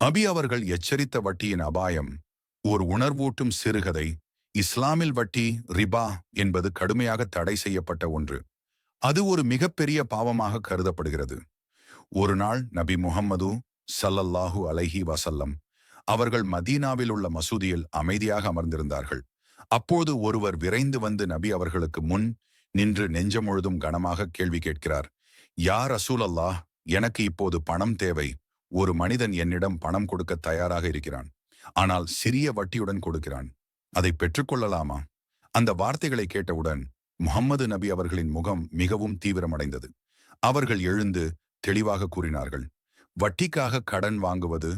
அபி அவர்கள் எச்சரித்த வட்டியின் அபாயம் ஒரு உணர்வூட்டும் சிறுகதை இஸ்லாமில் வட்டி ரிபா என்பது கடுமையாக தடை செய்யப்பட்ட ஒன்று. அது ஒரு மிகப்பெரிய பாவமாக கருதப்படுகிறது. ஒரு நாள் நபி முகம்மது சல்லல்லாஹு அலைஹி வசல்லம் அவர்கள் மதீனாவில் உள்ள மசூதியில் அமைதியாக அமர்ந்திருந்தார்கள். அப்போது ஒருவர் விரைந்து வந்து நபி அவர்களுக்கு முன் நின்று நெஞ்சம் முழுதும் கனமாக கேள்வி கேட்கிறார் யார் அசூலல்லாஹ் அல்லாஹ் எனக்கு இப்போது பணம் தேவை. ஒரு மனிதன் என்னிடம் பணம் கொடுக்க தயாராக இருக்கிறான். ஆனால் சிறிய வட்டியுடன் கொடுக்கிறான். அதை பெற்றுக்கொள்ளலாமா? அந்த வார்த்தைகளை கேட்டவுடன் முகம்மது நபி அவர்களின் முகம் மிகவும் தீவிரமடைந்தது. அவர்கள் எழுந்து தெளிவாக கூறினார்கள். வட்டிக்காக கடன் வாங்குவது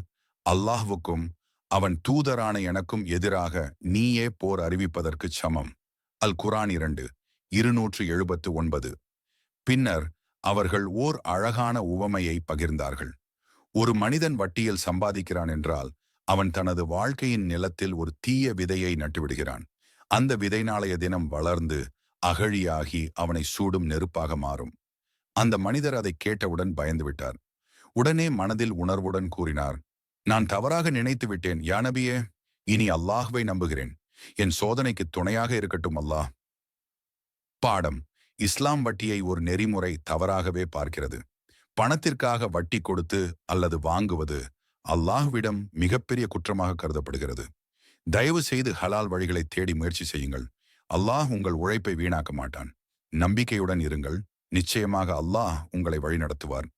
அல்லாஹ்வுக்கும் அவன் தூதரான எனக்கும் எதிராக நீயே போர் அறிவிப்பதற்கு சமம். அல் குரான் இரண்டு இருநூற்று எழுபத்து ஒன்பது. பின்னர் அவர்கள் ஓர் அழகான உவமையை பகிர்ந்தார்கள். ஒரு மனிதன் வட்டியில் சம்பாதிக்கிறான் என்றால் அவன் தனது வாழ்க்கையின் நிலத்தில் ஒரு தீய விதையை நட்டுவிடுகிறான். அந்த விதை நாளைய தினம் வளர்ந்து அகழியாகி அவனை சூடும் நெருப்பாக மாறும். அந்த மனிதர் அதை கேட்டவுடன் பயந்து விட்டார் உடனே மனதில் உணர்வுடன் கூறினார் நான் தவறாக நினைத்து விட்டேன் யானபியே இனி அல்லாஹ்வை நம்புகிறேன். என் சோதனைக்கு துணையாக இருக்கட்டும் அல்லாஹ். பாடம். இஸ்லாம் வட்டியை ஒரு நெறிமுறை தவறாகவே பார்க்கிறது. பணத்திற்காக வட்டி கொடுத்து அல்லது வாங்குவது அல்லாஹ்விடம் மிகப்பெரிய குற்றமாக கருதப்படுகிறது. தயவு செய்து ஹலால் வழிகளை தேடி முயற்சி செய்யுங்கள். அல்லாஹ் உங்கள் உழைப்பை வீணாக்க மாட்டான். நம்பிக்கையுடன் இருங்கள். நிச்சயமாக அல்லாஹ் உங்களை வழிநடத்துவார்.